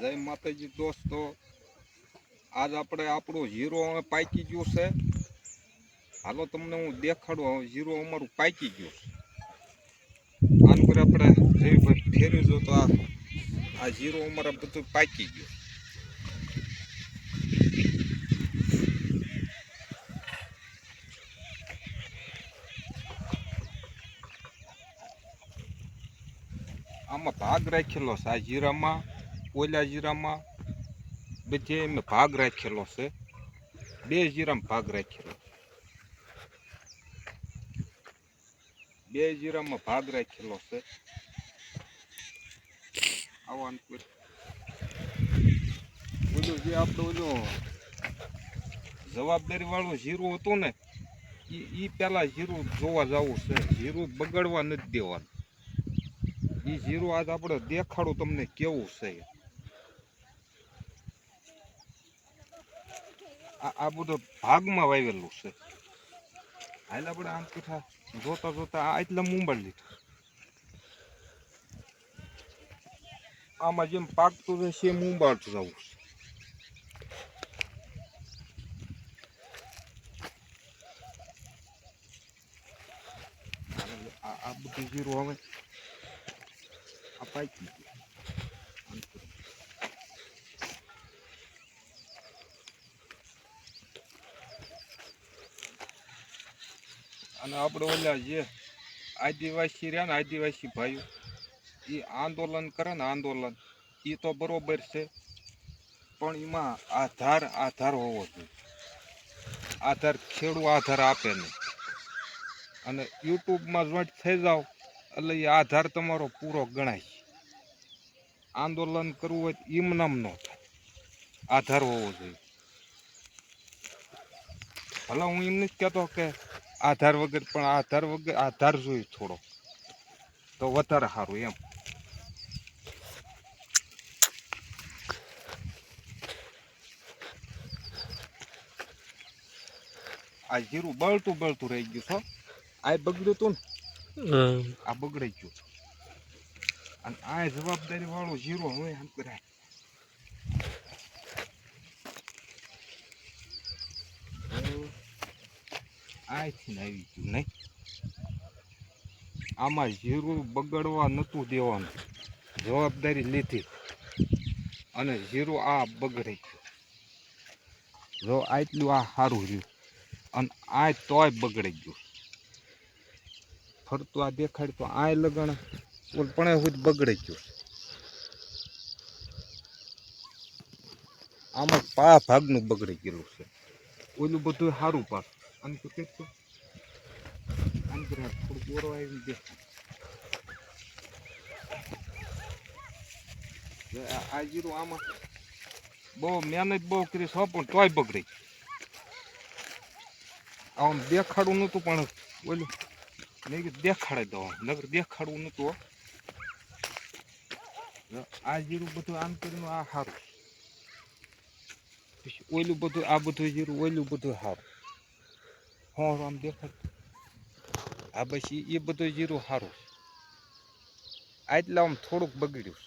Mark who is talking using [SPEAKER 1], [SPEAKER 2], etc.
[SPEAKER 1] જય માતાજી દોસ્તો. આજ આપણે આપણો હીરો પાકી ગયો છે. હાલો તમને હું દેખાડું હીરો અમારું પાકી ગયો છે. આનું પર આપણે જયભાઈ ફેરવી જો તો આ હીરો અમારા બધું પાકી ગયો. આમાં ભાગ રાખેલો છે આ જીરામાં ઓલા જીરામાં બધે મેં ભાગ રાખેલો છે. બે જીરામાં ભાગ રાખેલો બે જીરામાં ભાગ રાખેલો છે. આવવાનું ઓલું જે આપણે ઓલું જવાબદારી વાળું જીરું હતું ને એ એ પેલા જીરું જોવા જવું છે. જીરું બગડવા નથી દેવાનું. એ જીરું આજ આપણે દેખાડું તમને કેવું છે. આ બધું ભાગમાં વાવેલું છે. હાલ આપણે આમ પીઠા. જોતા જોતા આ એટલા મુંબળ લીધું. આમાં જેમ પાકતું રહેશે એમ મુંબાડતું જવું છે. આ બધું જીરું હવે આ પાકી ગયું. અને આપણે ઓલા જે આદિવાસી રહ્યા ને આદિવાસી ભાઈઓ, એ આંદોલન કરે ને આંદોલન એ તો બરોબર છે, પણ એમાં આધાર આધાર હોવો જોઈએ. આધાર ખેડૂ આધાર આપે નહીં. અને યુટ્યુબમાં જોઈન્ટ થઈ જાઓ, એટલે એ આધાર તમારો પૂરો ગણાય આંદોલન કરવું હોય તો ઇમનામ ન થાય. આધાર હોવો જોઈએ. ભલે હું એમ નથી કહેતો કે આધાર વગર પણ આધાર વગર આધાર જોઈએ થોડો. તો વધારે સારું એમ. આ જીરું બળતું બળતું રહી ગયું છો આ બગડ્યું તું ને આ બગડાઈ ગયું અને આ જવાબદારી વાળો જીરો હોય એમ કરાય. આથી આવી ગયું, નહીં? આમાં જીરું બગડવા નહોતું દેવાનું. જવાબદારી લીધી. અને જીરું આ બગડી ગયું જો આટલું આ સારું રહ્યું, અને આ તોય બગડી ગયું. ફરતું આ દેખાડ તો આ લગણ પણ હું બગડી ગયું. આમાં પા ભાગનું બગડી ગયેલું છે. ઓલું બધું સારું પાક આમ તો કંઈક તો? આમ કરે થોડું બોરો આવી દેખાય આ- જીરું આમાં બહુ મહેનત બહુ કરી છો પણ તોય બગડી. આમ દેખાડવું નહોતું, પણ ઓલું મેં કીધું દેખાડી દઉં નગર દેખાડવું નહોતું આ જીરું બધું આમ કરીને આ સારું ઓલું બધું, આ બધું જીરું ઓલું બધું સારું હા આમ દેખાડ આ પછી એ બધું જીરું સારું આટલા આમ થોડુંક બગડ્યું